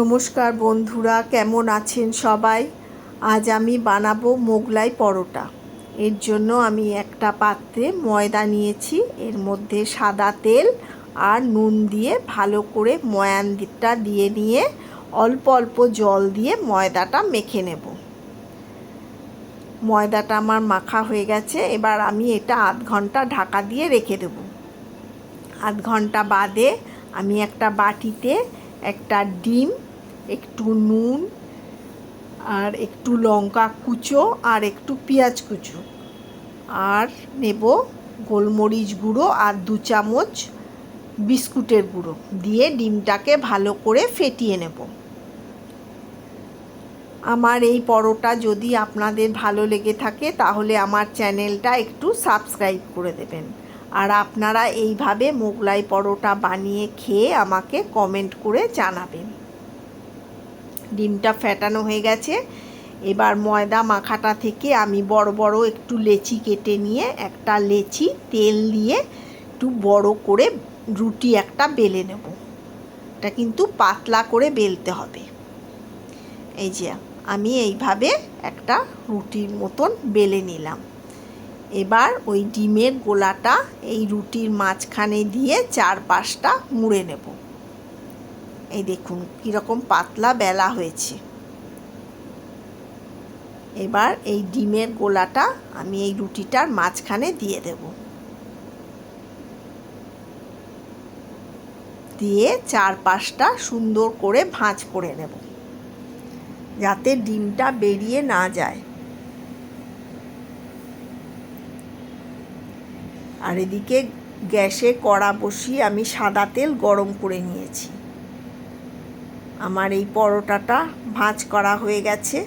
নমস্কার বন্ধুরা, কেমন আছেন সবাই? আজ আমি বানাবো মোগলাই পরোটা। এর জন্য আমি একটা পাত্রে ময়দা নিয়েছি, এর মধ্যে সাদা তেল আর নুন দিয়ে ভালো করে ময়ানটা দিয়ে নিয়ে অল্প অল্প জল দিয়ে ময়দাটা মেখে নেব। ময়দাটা আমার মাখা হয়ে গেছে, এবার আমি এটা আধ ঘণ্টা ঢাকা দিয়ে রেখে দেবো। আধ ঘণ্টা বাদে আমি একটা বাটিতে একটা ডিম একটু নুন, আর একটু লঙ্কা কুচো, আর একটু পেঁয়াজ কুচো। আর নেব গোলমরিচ গুঁড়ো আর দু চামচ বিস্কুটের গুঁড়ো দিয়ে ডিমটাকে ভালো করে ফেটিয়ে নেব। আমার এই পরোটা যদি আপনাদের ভালো লেগে থাকে, তাহলে আমার চ্যানেলটা একটু সাবস্ক্রাইব করে দেবেন। আর আপনারা এইভাবে মোগলাই পরোটা বানিয়ে খেয়ে আমাকে কমেন্ট করে জানাবেন। ডিমটা ফ্যাটানো হয়ে গেছে। এবার ময়দা মাখাটা থেকে আমি বড় বড় একটু লেচি কেটে নিয়ে একটা লেচি তেল দিয়ে একটু বড় করে রুটি একটা বেলে নেব। এটা কিন্তু পাতলা করে বেলতে হবে। এই যে, আমি এইভাবে একটা রুটির মতন বেলে নিলাম। এবার ওই ডিমের গোলাটা এই রুটির মাঝখানে দিয়ে চার পাঁচটা মুড়ে নেব। এই দেখুন, কীরকম পাতলা বেলা হয়েছে। এবার এই ডিমের গোলাটা আমি এই রুটিটার মাঝখানে দিয়ে দেব। দিয়ে চার পাঁচটা সুন্দর করে ভাঁজ করে নেব, যাতে ডিমটা বেরিয়ে না যায়। আর এদিকে গ্যাসে কড়া বসিয়ে আমি সাদা তেল গরম করে নিয়েছি। আমার এই পরোটাটা ভাঁজ করা হয়ে গেছে।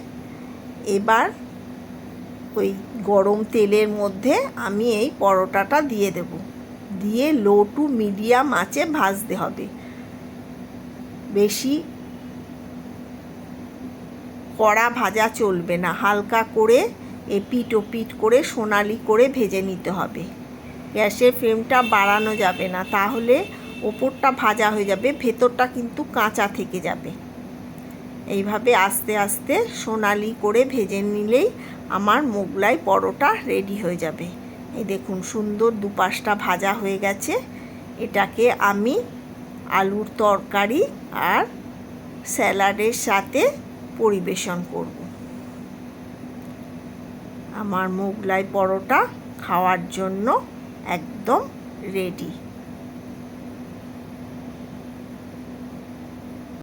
এবার ওই গরম তেলের মধ্যে আমি এই পরোটাটা দিয়ে দেব। দিয়ে লো টু মিডিয়াম আঁচে ভাজতে হবে। বেশি কড়া ভাজা চলবে না। হালকা করে এপিট পিট করে সোনালি করে ভেজে নিতে হবে। গ্যাসের ফ্লেমটা বাড়ানো যাবে না। তাহলে ওপরটা ভাজা হয়ে যাবে, ভেতরটা কিন্তু কাঁচা থেকে যাবে। এইভাবে আস্তে আস্তে সোনালি করে ভেজে নিলেই আমার মোগলাই পরোটা রেডি হয়ে যাবে। এই দেখুন, সুন্দর দুপাশটা ভাজা হয়ে গেছে। এটাকে আমি আলুর তরকারি আর স্যালাডের সাথে পরিবেশন করব। আমার মোগলাই পরোটা খাওয়ার জন্য একদম রেডি।